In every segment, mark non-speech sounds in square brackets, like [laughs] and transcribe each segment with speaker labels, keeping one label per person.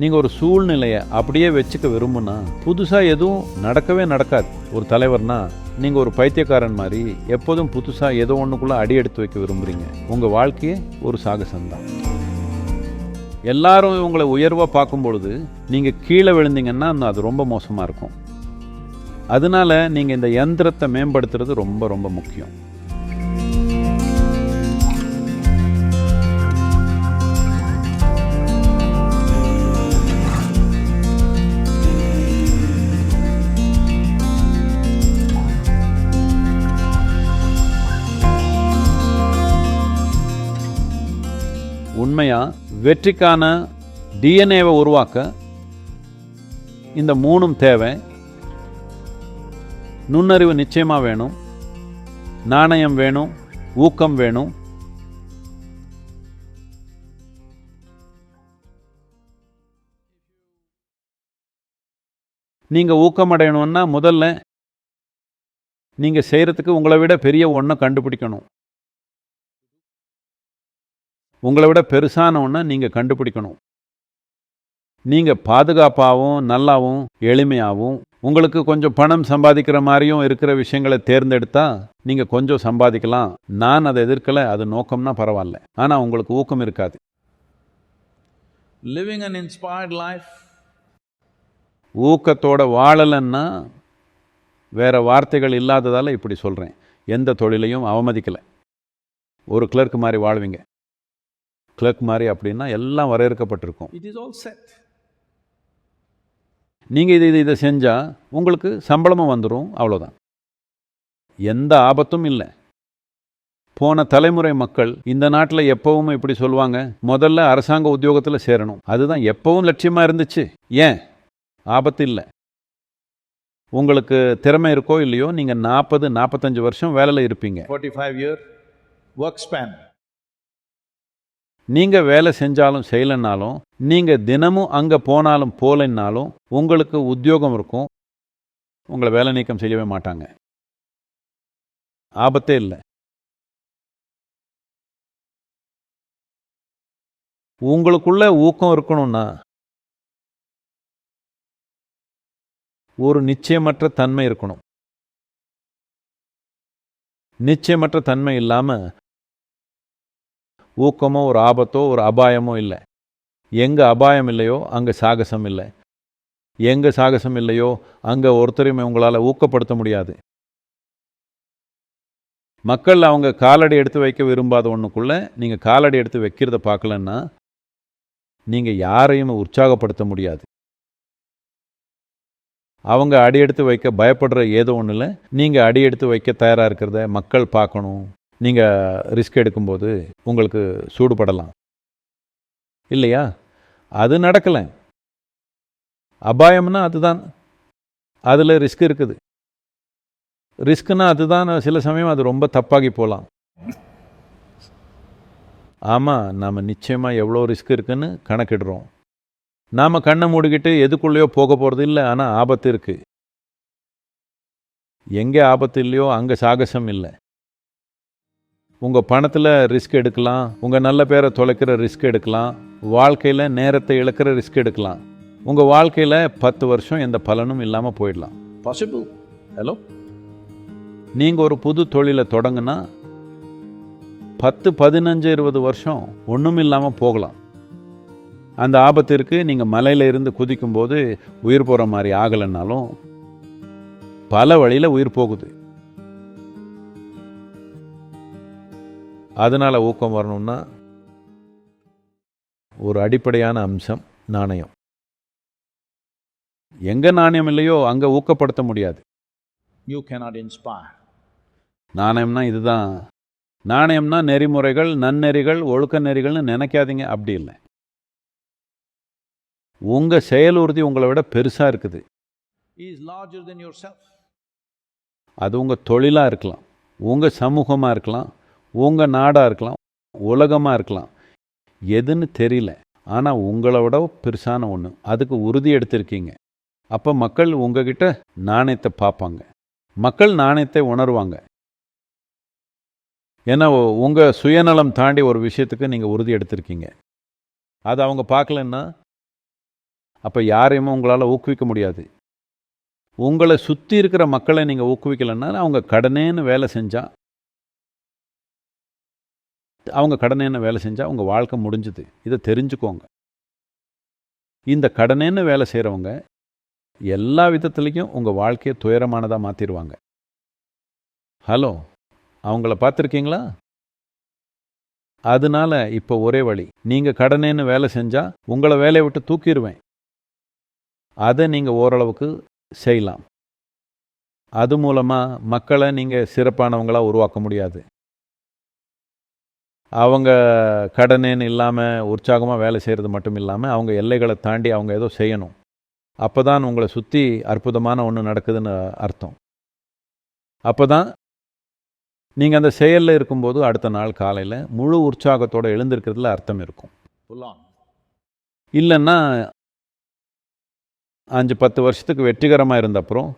Speaker 1: நீங்கள் ஒரு சூழ்நிலையை அப்படியே வச்சுக்க விரும்புனா புதுசாக எதுவும் நடக்கவே நடக்காது. ஒரு தலைவர்னா நீங்கள் ஒரு பைத்தியக்காரன் மாதிரி எப்போதும் புதுசாக ஏதோ ஒன்றுக்குள்ளே அடி எடுத்து வைக்க விரும்புகிறீங்க உங்கள் வாழ்க்கையே ஒரு சாகசம்தான். எல்லாரும் உங்களை உயர்வாக பார்க்கும் பொழுது நீங்கள் கீழே விழுந்தீங்கன்னா அது ரொம்ப மோசமாக இருக்கும். அதனால நீங்கள் இந்த யந்திரத்தை மேம்படுத்துறது ரொம்ப ரொம்ப முக்கியம். உண்மையா? வெற்றிக்கான டிஎன்ஏவை உருவாக்க இந்த மூணும் தேவை. நுண்ணறிவு நிச்சயமாக வேணும். நாணயம் வேணும். ஊக்கம் வேணும். நீங்கள் ஊக்கமடையணும்னா முதல்ல நீங்கள் செய்கிறதுக்கு உங்களை விட பெரிய ஒன்றை கண்டுபிடிக்கணும். உங்களை விட பெருசான ஒன்றை நீங்கள் கண்டுபிடிக்கணும். நீங்கள் பாதுகாப்பாகவும் நல்லாவும் எளிமையாகவும் உங்களுக்கு கொஞ்சம் பணம் சம்பாதிக்கிற மாதிரியும் இருக்கிற விஷயங்களை தேர்ந்தெடுத்தா நீங்கள் கொஞ்சம் சம்பாதிக்கலாம். நான் அதை எதிர்க்கலை அது நோக்கம்னா பரவாயில்ல. ஆனால் உங்களுக்கு ஊக்கம் இருக்காது.
Speaker 2: Living an inspired life.
Speaker 1: ஊக்கத்தோட வாழலைன்னா வேற வார்த்தைகள் இல்லாததால் இப்படி சொல்கிறேன் எந்த தொழிலையும் அவமதிக்கலை. ஒரு கிளர்க் மாதிரி வாழ்வீங்க. கிளர்க் மாதிரி அப்படின்னா எல்லாம் வரையறுக்கப்பட்டிருக்கும்.
Speaker 2: It is all set.
Speaker 1: நீங்கள் இது இது இதை செஞ்சால் உங்களுக்கு சம்பளமும் வந்துடும் அவ்வளோதான் எந்த ஆபத்தும் இல்லை. போன தலைமுறை மக்கள் இந்த நாட்டில் எப்பவும் இப்படி சொல்லுவாங்க முதல்ல அரசாங்க உத்தியோகத்தில் சேரணும். அதுதான் எப்பவும் லட்சியமாக இருந்துச்சு. ஏன்? ஆபத்து இல்லை. உங்களுக்கு திறமை இருக்கோ இல்லையோ நீங்கள் நாற்பது நாற்பத்தஞ்சு வருஷம் வேலையில் இருப்பீங்க.
Speaker 2: 45 year work span.
Speaker 1: நீங்கள் வேலை செஞ்சாலும் செய்யலைன்னாலும் நீங்கள் தினமும் அங்கே போனாலும் போகலைன்னாலும் உங்களுக்கு உத்தியோகம் இருக்கும். உங்களை வேலை நீக்கம் செய்யவே மாட்டாங்க. ஆபத்தே இல்லை. உங்களுக்குள்ள ஊக்கம் இருக்கணும்னா ஒரு நிச்சயமற்ற தன்மை இருக்கணும். நிச்சயமற்ற தன்மை இல்லாமல் ஊக்கமோ ஒரு ஆபத்தோ ஒரு அபாயமோ இல்லை. எங்கே அபாயம் இல்லையோ அங்கே சாகசம் இல்லை. எங்கே சாகசம் இல்லையோ அங்கே ஒருத்தரையுமே உங்களால் ஊக்கப்படுத்த முடியாது. மக்கள் அவங்க காலடி எடுத்து வைக்க விரும்பாத ஒன்றுக்குள்ளே நீங்கள் காலடி எடுத்து வைக்கிறத பார்க்கலன்னா நீங்கள் யாரையும் உற்சாகப்படுத்த முடியாது. அவங்க அடி எடுத்து வைக்க பயப்படுற ஏதோ ஒன்றில் நீங்கள் அடி எடுத்து வைக்க தயாராக இருக்கிறத மக்கள் பார்க்கணும். நீங்கள் ரிஸ்க் எடுக்கும்போது உங்களுக்கு சூடுபடலாம். இல்லையா? அது நடக்கலை. அபாயம்னா அதுதான். அதில் ரிஸ்க் இருக்குது. ரிஸ்க்குன்னா அதுதான். சில சமயம் அது ரொம்ப தப்பாகி போகலாம் ஆமாம் நாம் நிச்சயமாக எவ்வளோ ரிஸ்க் இருக்குன்னு கணக்கிடுறோம். நாம் கண்ணை மூடிக்கிட்டு எதுக்குள்ளேயோ போக போகிறது இல்லை ஆனால் ஆபத்து இருக்குது எங்கே ஆபத்து இல்லையோ அங்கே சாகசம் இல்லை. உங்கள் பணத்தில் ரிஸ்க் எடுக்கலாம். உங்கள் நல்ல பேரை தொலைக்கிற ரிஸ்க் எடுக்கலாம். வாழ்க்கையில் நேரத்தை இழக்கிற ரிஸ்க் எடுக்கலாம். உங்கள் வாழ்க்கையில் பத்து வருஷம் எந்த பலனும் இல்லாமல் போயிடலாம்.
Speaker 2: Possible. Hello?
Speaker 1: நீங்கள் ஒரு புது தொழிலை தொடங்குனா பத்து பதினஞ்சு இருபது வருஷம் ஒன்றும் இல்லாமல் போகலாம். அந்த ஆபத்திற்கு நீங்கள் மலையில இருந்து குதிக்கும்போது உயிர் போகிற மாதிரி ஆகலைன்னாலும் பல வழியில் உயிர் போகுது. அதனால் ஊக்கம் வரணும்னா ஒரு அடிப்படையான அம்சம் நாணயம். எங்கே நாணயம் இல்லையோ அங்கே ஊக்கப்படுத்த முடியாது.
Speaker 2: You cannot inspire.
Speaker 1: நாணயம்னா இதுதான். நாணயம்னா நெறிமுறைகள் நன்னெறிகள் ஒழுக்க நெறிகள்னு நினைக்காதீங்க. அப்படி இல்லை. உங்கள் செயல் உறுதி உங்களை விட பெருசாக இருக்குது.
Speaker 2: He is larger than yourself.
Speaker 1: அது உங்கள் தொழிலாக இருக்கலாம். உங்கள் சமூகமாக இருக்கலாம். உங்கள் நாடாக இருக்கலாம் உலகமாக இருக்கலாம். எதுன்னு தெரியல. ஆனால் உங்களை விட பெருசான ஒன்று அதுக்கு உறுதி எடுத்திருக்கீங்க. அப்போ மக்கள் உங்ககிட்ட நாணயத்தை பார்ப்பாங்க. மக்கள் நாணயத்தை உணர்வாங்க. ஏன்னா உங்கள் சுயநலம் தாண்டி ஒரு விஷயத்துக்கு நீங்கள் உறுதி எடுத்திருக்கீங்க. அது அவங்க பார்க்கலன்னா அப்போ யாரையுமே உங்களால் ஊக்குவிக்க முடியாது. உங்களை சுற்றி இருக்கிற மக்களை நீங்கள் ஊக்குவிக்கலைன்னா அவங்க கடனேன்னு வேலை செஞ்சால் அவங்க கடனேன்னு வேலை செஞ்சால் உங்கள் வாழ்க்கை முடிஞ்சுது. இதை தெரிஞ்சுக்கோங்க. இந்த கடனேன்னு வேலை செய்கிறவங்க எல்லா விதத்துலேயும் உங்கள் வாழ்க்கையை துயரமானதாக மாற்றிடுவாங்க ஹலோ அவங்கள பார்த்துருக்கீங்களா? அதனால இப்போ ஒரே வழி நீங்கள் கடனேன்னு வேலை செஞ்சால் உங்களை வேலையை விட்டு தூக்கிடுவேன் அதை நீங்கள் ஓரளவுக்கு செய்யலாம். அது மூலமாக மக்களை நீங்கள் சிறப்பானவங்களாக உருவாக்க முடியாது. அவங்க கடனேன்னு இல்லாமல் உற்சாகமாக வேலை செய்கிறது மட்டும் இல்லாமல் அவங்க எல்லைகளை தாண்டி அவங்க ஏதோ செய்யணும். அப்போ தான் உங்களை சுற்றி அற்புதமான ஒன்று நடக்குதுன்னு அர்த்தம். அப்போ தான் நீங்கள் அந்த செயலில் இருக்கும்போது அடுத்த நாள் காலையில் முழு உற்சாகத்தோடு எழுந்திருக்கிறதுல அர்த்தம் இருக்கும். இல்லைன்னா அஞ்சு பத்து வருஷத்துக்கு வெற்றிகரமாக இருந்த அப்புறம்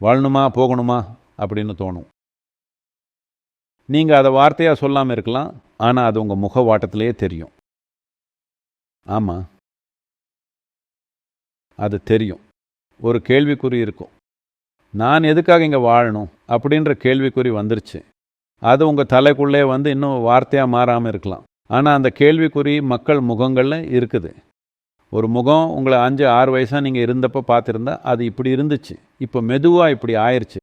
Speaker 1: வாழணுமா? போகணுமா? அப்படின்னு தோணும். நீங்கள் அதை வார்த்தையாக சொல்லாமல் இருக்கலாம் ஆனால் அது உங்கள் முக வாட்டத்திலேயே தெரியும். ஆமாம் அது தெரியும். ஒரு கேள்விக்குறி இருக்கும். நான் எதுக்காக இங்கே வாழணும்? அப்படின்ற கேள்விக்குறி வந்துருச்சு. அது உங்கள் தலைக்குள்ளே வந்து இன்னும் வார்த்தையாக மாறாமல் இருக்கலாம். ஆனால் அந்த கேள்விக்குறி மக்கள் முகங்களில் இருக்குது. ஒரு முகம் உங்களை அஞ்சு ஆறு வயசாக நீங்கள் இருந்தப்போ பார்த்துருந்தா அது இப்படி இருந்துச்சு. இப்போ மெதுவாக இப்படி ஆயிடுச்சு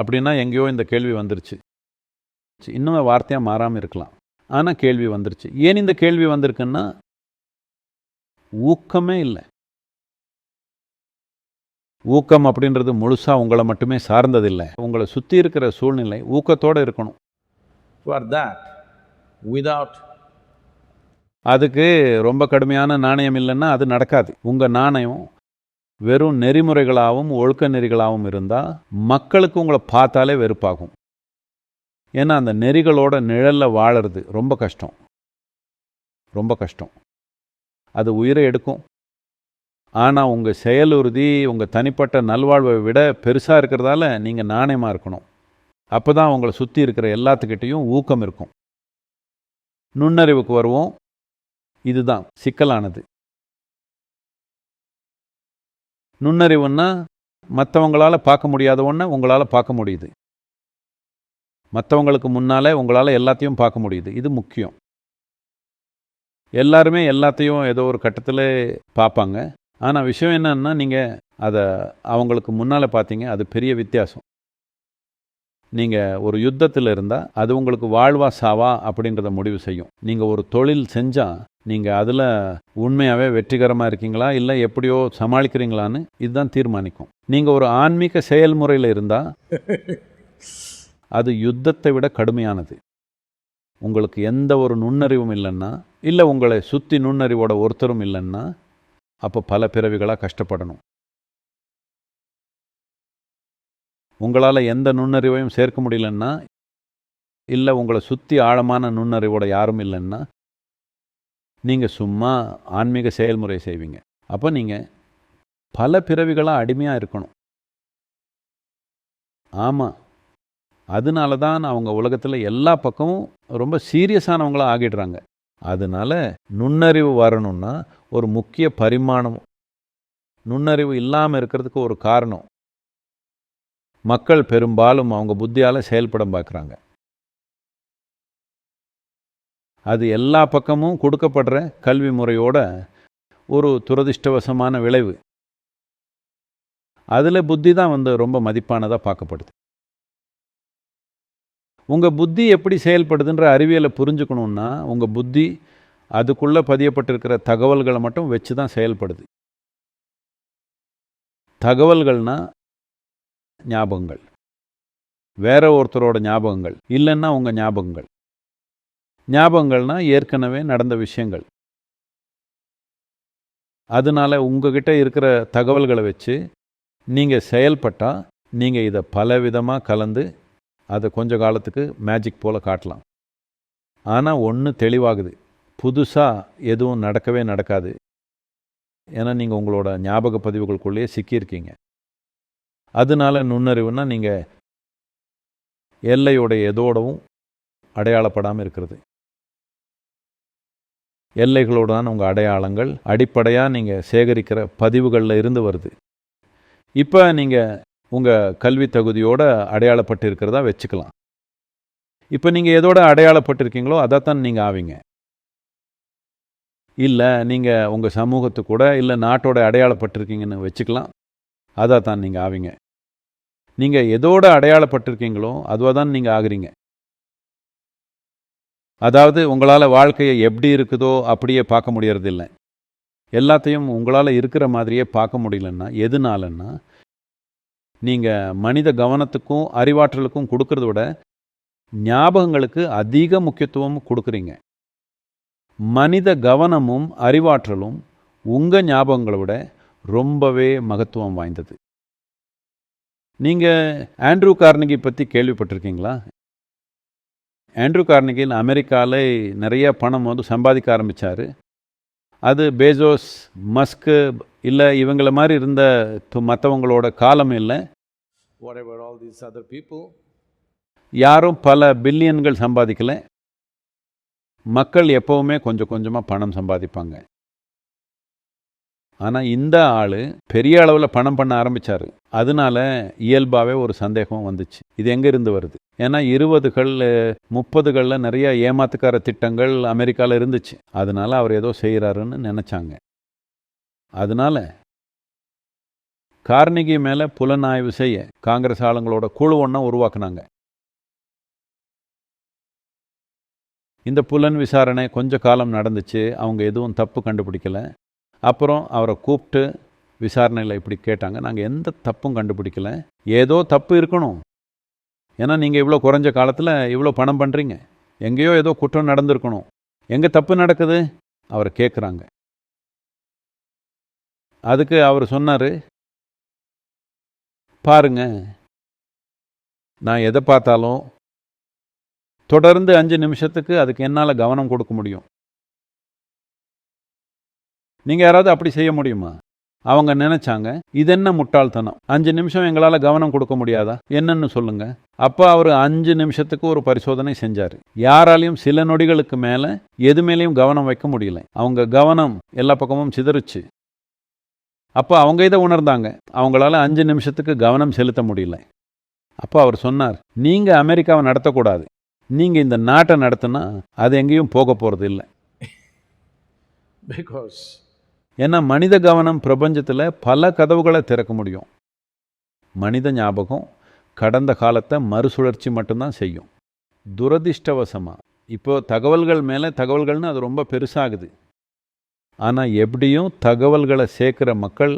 Speaker 1: அப்படின்னா எங்கேயோ இந்த கேள்வி வந்துருச்சு. இன்னும் வார்த்தையாக மாறாமல் இருக்கலாம். ஆனால் கேள்வி வந்துருச்சு. ஏன் இந்த கேள்வி வந்திருக்குன்னா ஊக்கமே இல்லை. ஊக்கம் அப்படின்றது முழுசாக உங்களை மட்டுமே சார்ந்ததில்லை. உங்களை சுற்றி இருக்கிற சூழ்நிலை ஊக்கத்தோடு இருக்கணும்.
Speaker 2: For that, without
Speaker 1: அதுக்கு ரொம்ப கடுமையான நாணயம் இல்லைன்னா அது நடக்காது. உங்கள் நாணயம் வெறும் நெறிமுறைகளாகவும் ஒழுக்க நெறிகளாகவும் இருந்தால் மக்களுக்கு உங்களை பார்த்தாலே வெறுப்பாகும். ஏன்னா அந்த நெறிகளோட நிழலில் வாழறது ரொம்ப கஷ்டம். ரொம்ப கஷ்டம். அது உயிரை எடுக்கும். ஆனால் உங்கள் செயலுறுதி உங்கள் தனிப்பட்ட நல்வாழ்வை விட பெருசாக இருக்கிறதால நீங்கள் நாணயமாக இருக்கணும். அப்போ தான் உங்களை சுற்றி இருக்கிற எல்லாத்துக்கிட்டேயும் ஊக்கம் இருக்கும். நுண்ணறிவுக்கு வருவோம். இதுதான் சிக்கலானது. நுண்ணறிவுன்னா மற்றவங்களால் பார்க்க முடியாத ஒன்றை உங்களால் பார்க்க முடியுது. மற்றவங்களுக்கு முன்னாலே உங்களால் எல்லாத்தையும் பார்க்க முடியுது. இது முக்கியம். எல்லாருமே எல்லாத்தையும் ஏதோ ஒரு கட்டத்தில் பார்ப்பாங்க. ஆனால் விஷயம் என்னன்னா நீங்கள் அதை அவங்களுக்கு முன்னால் பார்த்தீங்க அது பெரிய வித்தியாசம். நீங்கள் ஒரு யுத்தத்தில் இருந்தால் அது உங்களுக்கு வாழ்வா சாவா அப்படின்றத முடிவு செய்யும். நீங்கள் ஒரு தொழில் செஞ்சால் நீங்கள் அதில் உண்மையாகவே வெற்றிகரமாக இருக்கீங்களா? இல்லை எப்படியோ சமாளிக்கிறீங்களான்னு இதுதான் தீர்மானிக்கும். நீங்கள் ஒரு ஆன்மீக செயல்முறையில் இருந்தால் அது யுத்தத்தை விட கடுமையானது. உங்களுக்கு எந்த ஒரு நுண்ணறிவும் இல்லைன்னா இல்லை உங்களை சுற்றி நுண்ணறிவோட ஒருத்தரும் இல்லைன்னா அப்போ பல பிறவிகளாக கஷ்டப்படணும். உங்களால் எந்த நுண்ணறிவையும் சேர்க்க முடியலன்னா இல்லை உங்களை சுற்றி ஆழமான நுண்ணறிவோட யாரும் இல்லைன்னா நீங்கள் சும்மா ஆன்மீக செயல்முறை செய்வீங்க. அப்போ நீங்கள் பல பிறவிகளாக அடிமையாக இருக்கணும். ஆமாம் அதனால தான் அவங்க உலகத்தில் எல்லா பக்கமும் ரொம்ப சீரியஸானவங்களாக ஆகிடுறாங்க. அதனால நுண்ணறிவு வரணும்னா ஒரு முக்கிய பரிமாணம். நுண்ணறிவு இல்லாமல் இருக்கிறதுக்கு ஒரு காரணம். மக்கள் பெரும்பாலும் அவங்க புத்தியால் செயல்பட பார்க்குறாங்க. அது எல்லா பக்கமும் கொடுக்கப்படுற கல்வி முறையோட ஒரு துரதிர்ஷ்டவசமான விளைவு. அதில் புத்தி தான் வந்து ரொம்ப மதிப்பானதாக பார்க்கப்படுது. உங்கள் புத்தி எப்படி செயல்படுதுன்ற அறிவியலை புரிஞ்சுக்கணுன்னா உங்கள் புத்தி அதுக்குள்ளே பதியப்பட்டிருக்கிற தகவல்களை மட்டும் வச்சு தான் செயல்படுது. தகவல்கள்னால் ஞாபகங்கள். வேற ஒருத்தரோட ஞாபகங்கள் இல்லைன்னா உங்கள் ஞாபகங்கள். ஞாபகங்கள்னா ஏற்கனவே நடந்த விஷயங்கள். அதனால உங்ககிட்ட இருக்கிற தகவல்களை வச்சு நீங்கள் செயல்பட்டால் நீங்கள் இதை பல விதமாக கலந்து அதை கொஞ்ச காலத்துக்கு மேஜிக் போல் காட்டலாம். ஆனால் ஒன்று தெளிவாகுது. புதுசாக எதுவும் நடக்கவே நடக்காது. ஏன்னா நீங்கள் உங்களோட ஞாபக பதிவுகளுக்குள்ளேயே சிக்கியிருக்கீங்க. அதனால நுண்ணறிவுன்னா நீங்கள் எல்லையோட எதோடவும் அடையாளப்படாமல் இருக்கிறது. எல்லைகளோடு தான் உங்கள் அடையாளங்கள் அடிப்படையாக நீங்கள் சேகரிக்கிற பதிவுகளில் இருந்து வருது. இப்போ நீங்கள் உங்கள் கல்வி தகுதியோடு அடையாளப்பட்டு இருக்கிறதா வச்சுக்கலாம். இப்போ நீங்கள் எதோட அடையாளப்பட்டிருக்கீங்களோ அதைத்தான் நீங்கள் ஆவீங்க. இல்லை நீங்கள் உங்கள் சமூகத்து கூட இல்லை நாட்டோட அடையாளப்பட்டிருக்கீங்கன்னு வச்சுக்கலாம். அதை தான் நீங்கள் ஆவீங்க. நீங்கள் எதோட அடையாளப்பட்டிருக்கீங்களோ அதுவாக தான் நீங்கள் ஆகுறீங்க. அதாவது உங்களால் வாழ்க்கையை எப்படி இருக்குதோ அப்படியே பார்க்க முடியறதில்ல. எல்லாத்தையும் உங்களால் இருக்கிற மாதிரியே பார்க்க முடியலன்னா எதுனாலன்னா நீங்கள் மனித கவனத்துக்கும் அறிவாற்றலுக்கும் கொடுக்கறத விட ஞாபகங்களுக்கு அதிக முக்கியத்துவம் கொடுக்குறீங்க. மனித கவனமும் அறிவாற்றலும் உங்கள் ஞாபகங்களை விட ரொம்பவே மகத்துவம் வாய்ந்தது. நீங்கள் ஆண்ட்ரூ கார்னிகி பற்றி கேள்விப்பட்டிருக்கீங்களா? ஆண்ட்ரூ கார்னகில் அமெரிக்காவில் நிறைய பணம் வந்து சம்பாதிக்க ஆரம்பித்தார் அது பேஜோஸ் மஸ்க்கு இல்லை இவங்கள மாதிரி இருந்த மற்றவங்களோட காலம் இல்லை. யாரும் பல பில்லியன்கள் சம்பாதிக்கல. மக்கள் எப்பவுமே கொஞ்சம் கொஞ்சமாக பணம் சம்பாதிப்பாங்க. ஆனால் இந்த ஆள் பெரிய அளவில் பணம் பண்ண ஆரம்பித்தார் அதனால இயல்பாகவே ஒரு சந்தேகம் வந்துச்சு. இது எங்கேருந்து வருது? ஏன்னா இருபதுகள் முப்பதுகளில் நிறைய ஏமாத்துக்கார திட்டங்கள் அமெரிக்காவில் இருந்துச்சு. அதனால அவர் ஏதோ செய்கிறாருன்னு நினச்சாங்க. அதனால கார்னிகி மேலே புலனாய்வு செய்ய காங்கிரஸ் ஆளுங்களோட குழு ஒன்றை உருவாக்குனாங்க. இந்த புலன் விசாரணை கொஞ்ச காலம் நடந்துச்சு. அவங்க எதுவும் தப்பு கண்டுபிடிக்கல. அப்புறம் அவரை கூப்பிட்டு விசாரணையில் இப்படி கேட்டாங்க. நாங்கள் எந்த தப்பும் கண்டுபிடிக்கல. ஏதோ தப்பு இருக்கணும். ஏன்னா நீங்கள் இவ்வளோ குறைஞ்ச காலத்தில் இவ்வளோ பணம் பண்ணுறீங்க எங்கேயோ ஏதோ குற்றம் நடந்திருக்கணும். எங்கே தப்பு நடக்குது? அவரை கேட்குறாங்க அதுக்கு அவர் சொன்னார் பாருங்க நான் எதை பார்த்தாலும் தொடர்ந்து அஞ்சு நிமிஷத்துக்கு அதுக்கு என்னால் கவனம் கொடுக்க முடியும். நீங்கள் யாராவது அப்படி செய்ய முடியுமா? அவங்க நினைச்சாங்க இது என்ன முட்டாள்தனம்? அஞ்சு நிமிஷம் எங்களால் கவனம் கொடுக்க முடியாதா? என்னன்னு சொல்லுங்க. அப்போ அவர் அஞ்சு நிமிஷத்துக்கு ஒரு பரிசோதனை செஞ்சார். யாராலையும் சில நொடிகளுக்கு மேலே எது மேலேயும் கவனம் வைக்க முடியல. அவங்க கவனம் எல்லா பக்கமும் சிதறுச்சு. அப்போ அவங்க இதை உணர்ந்தாங்க. அவங்களால அஞ்சு நிமிஷத்துக்கு கவனம் செலுத்த முடியல. அப்போ அவர் சொன்னார் நீங்கள் அமெரிக்காவை நடத்தக்கூடாது. நீங்கள் இந்த நாட்டை நடத்தினா அது எங்கேயும் போக போகிறது இல்லை
Speaker 2: பிகாஸ் [laughs]
Speaker 1: ஏன்னா மனித கவனம் பிரபஞ்சத்தில் பல கதவுகளை திறக்க முடியும். மனித ஞாபகம் கடந்த காலத்தை மறுசுழற்சி மட்டும்தான் செய்யும். துரதிர்ஷ்டவசமாக இப்போ தகவல்கள் மேலே தகவல்கள்னு அது ரொம்ப பெருசாகுது. ஆனால் எப்படியும் தகவல்களை சேர்க்குற மக்கள்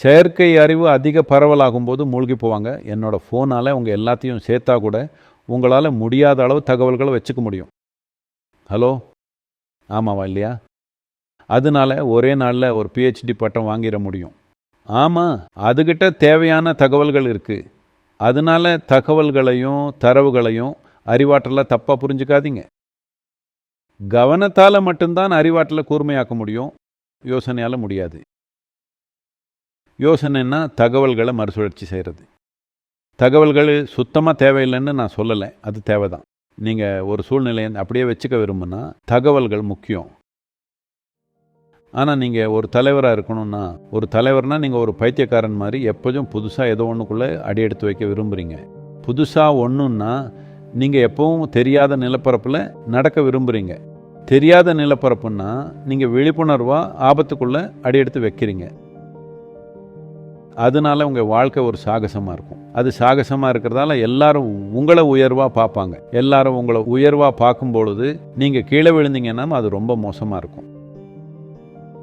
Speaker 1: செயற்கை அறிவு அதிக பரவலாகும்போது மூழ்கி போவாங்க. என்னோடய ஃபோனால் உங்கள் எல்லாத்தையும் சேர்த்தா கூட உங்களால் முடியாத அளவு தகவல்களை வச்சுக்க முடியும். ஹலோ? ஆமாவா இல்லையா? அதனால ஒரே நாளில் ஒரு பிஹெச்டி பட்டம் வாங்கிட முடியும். ஆமாம் அதுகிட்ட தேவையான தகவல்கள் இருக்குது அதனால தகவல்களையும் தரவுகளையும் அறிவாற்றலாக தப்பாக புரிஞ்சுக்காதீங்க. கவனத்தால் மட்டும்தான் அறிவாற்றலை கூர்மையாக்க முடியும். யோசனையால் முடியாது. யோசனைன்னா தகவல்களை மறுசுழற்சி செய்கிறது தகவல்கள் சுத்தமாக தேவையில்லைன்னு நான் சொல்லலை. அது தேவைதான். நீங்கள் ஒரு சூழ்நிலையை அப்படியே வச்சுக்க விரும்புனா தகவல்கள் முக்கியம். ஆனால் நீங்கள் ஒரு தலைவராக இருக்கணும்னா ஒரு தலைவர்னால் நீங்கள் ஒரு பைத்தியக்காரன் மாதிரி எப்போதும் புதுசாக ஏதோ ஒன்றுக்குள்ளே அடி எடுத்து வைக்க விரும்புகிறீங்க புதுசாக ஒன்றுன்னா நீங்கள் எப்பவும் தெரியாத நிலப்பரப்பில் நடக்க விரும்புகிறீங்க தெரியாத நிலப்பரப்புன்னா நீங்கள் விழிப்புணர்வாக ஆபத்துக்குள்ளே அடி எடுத்து வைக்கிறீங்க. அதனால உங்கள் வாழ்க்கை ஒரு சாகசமாக இருக்கும். அது சாகசமாக இருக்கிறதால எல்லாரும் உங்களை உயர்வாக பார்ப்பாங்க எல்லாரும் உங்களை உயர்வாக பார்க்கும் பொழுது நீங்கள் கீழே விழுந்தீங்கன்னா அது ரொம்ப மோசமாக இருக்கும்.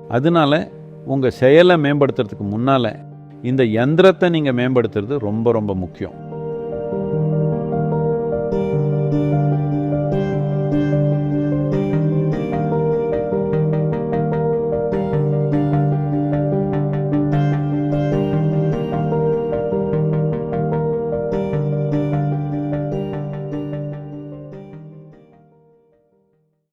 Speaker 1: அதனால உங்கள் செயலை மேம்படுத்துறதுக்கு முன்னால் இந்த யந்திரத்தை நீங்கள் மேம்படுத்துறது ரொம்ப ரொம்ப முக்கியம்.